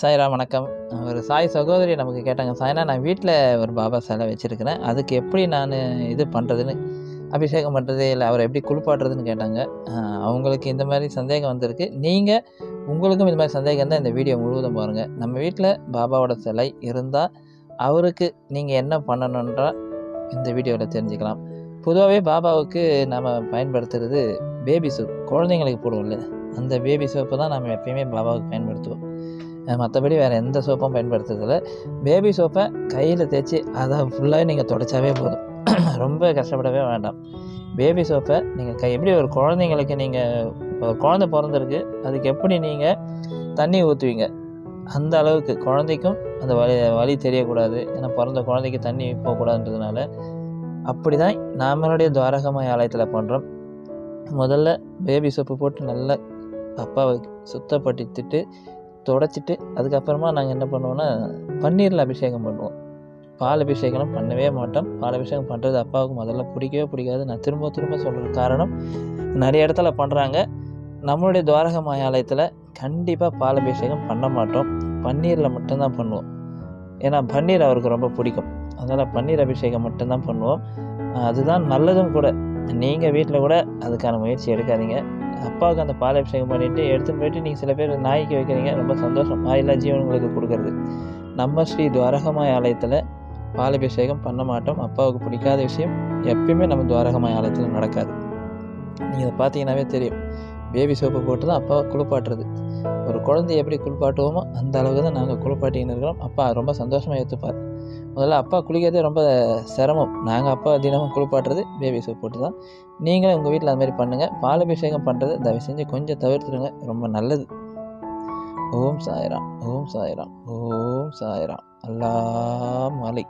சாய்ராம் வணக்கம். ஒரு சாய் சகோதரி நமக்கு கேட்டாங்க சாய்னா நான் வீட்டில் ஒரு பாபா சிலை வச்சுருக்கிறேன். அதுக்கு எப்படி நான் இது பண்ணுறதுன்னு அபிஷேகம் பண்ணுறது இல்லை அவரை எப்படி குளிப்பாட்டுறதுன்னு கேட்டாங்க. அவங்களுக்கு இந்த மாதிரி சந்தேகம் வந்திருக்கு. நீங்கள் உங்களுக்கும் இந்த மாதிரி சந்தேகம் இருந்தால் இந்த வீடியோ முழுவதும் பாருங்கள் நம்ம வீட்டில் பாபாவோட சிலை இருந்தால் அவருக்கு நீங்கள் என்ன பண்ணணுன்றா இந்த வீடியோவில் தெரிஞ்சுக்கலாம். பொதுவாகவே பாபாவுக்கு நம்ம பயன்படுத்துறது பேபி சோப் குழந்தைங்களுக்கு போடுவோம்ல அந்த பேபி சோப்பை தான் நம்ம எப்பயுமே பாபாவுக்கு பயன்படுத்துவோம். மற்றபடி வேறு எந்த சோப்பும் பயன்படுத்துறதில்ல. பேபி சோப்பை கையில் தேய்ச்சி அதை ஃபுல்லாக நீங்கள் தொடச்சாவே போதும். ரொம்ப கஷ்டப்படவே வேண்டாம். பேபி சோப்பை நீங்கள் கை எப்படி ஒரு குழந்தைங்களுக்கு நீங்கள் ஒரு குழந்தை பிறந்திருக்கு அதுக்கு எப்படி நீங்கள் தண்ணி ஊற்றுவீங்க அந்த அளவுக்கு குழந்தைக்கும் அந்த வலி வலி தெரியக்கூடாது. ஏன்னா பிறந்த குழந்தைக்கு தண்ணி போகக்கூடாதுன்றதுனால அப்படி தான் நம்மளுடைய துவாரகமாய் ஆலயத்தில் பண்ணுறோம் முதல்ல பேபி சோப்பு போட்டு நல்லா அப்பாவை சுத்தப்படுத்திட்டு தொடச்சிட்டு அதுக்கப்புறமா நாங்கள் என்ன பண்ணுவோன்னா பன்னீரில் அபிஷேகம் பண்ணுவோம். பால் அபிஷேகம் பண்ணவே மாட்டோம். பால் அபிஷேகம் பண்ணுறது அப்பாவுக்கு முதல்ல பிடிக்கவே பிடிக்காது. நான் திரும்ப திரும்ப சொல்கிற காரணம் நிறைய இடத்துல பண்ணுறாங்க நம்மளுடைய துவாரக மாயாலயத்தில் கண்டிப்பாக பால் அபிஷேகம் பண்ண மாட்டோம். பன்னீரில் மட்டும்தான் பண்ணுவோம். ஏன்னா பன்னீர் அவருக்கு ரொம்ப பிடிக்கும். அதனால் பன்னீர் அபிஷேகம் மட்டும்தான் பண்ணுவோம். அதுதான் நல்லதும் கூட. நீங்கள் வீட்டில் கூட அதுக்கான முயற்சி எடுக்காதீங்க. அப்பாவுக்கு அந்த பால் அபிஷேகம் பண்ணிவிட்டு எடுத்துன்னு போயிட்டு நீங்கள் சில பேர் நாய்க்கு வைக்கிறீங்க ரொம்ப சந்தோஷம். நாயெல்லாம் ஜீவன்களுக்கு கொடுக்கறது. நம்ம ஸ்ரீ துவாரகமாய் ஆலயத்தில் பால் அபிஷேகம் பண்ண மாட்டோம். அப்பாவுக்கு பிடிக்காத விஷயம் எப்பயுமே நம்ம துவாரகமாய் ஆலயத்தில் நடக்காது. நீங்கள் அதை பார்த்தீங்கன்னாவே தெரியும். பேபி சோப்பு போட்டு தான் அப்பாவை குளிப்பாட்டுறது. ஒரு குழந்தைய எப்படி குளிப்பாட்டுவோமோ அந்த அளவுக்கு தான் நாங்கள் குளிப்பாட்டின்னு இருக்கிறோம். அப்பா ரொம்ப சந்தோஷமாக ஏற்றுப்பார் முதல்ல அப்பா குளிக்கிறதே ரொம்ப சிரமம். நாங்கள் அப்பா தினமும் குளிப்பாட்டுறது பேபி சோப் போட்டு தான். நீங்களும் உங்கள் வீட்டில் அது மாதிரி பண்ணுங்கள் பால் அபிஷேகம் பண்ணுறது தயவு செஞ்சு கொஞ்சம் தவிர்த்துடுங்க. ரொம்ப நல்லது. ஓம் சாய்ராம். ஓம் சாய்ராம். ஓம் சாய்ராம். அல்லா மலை.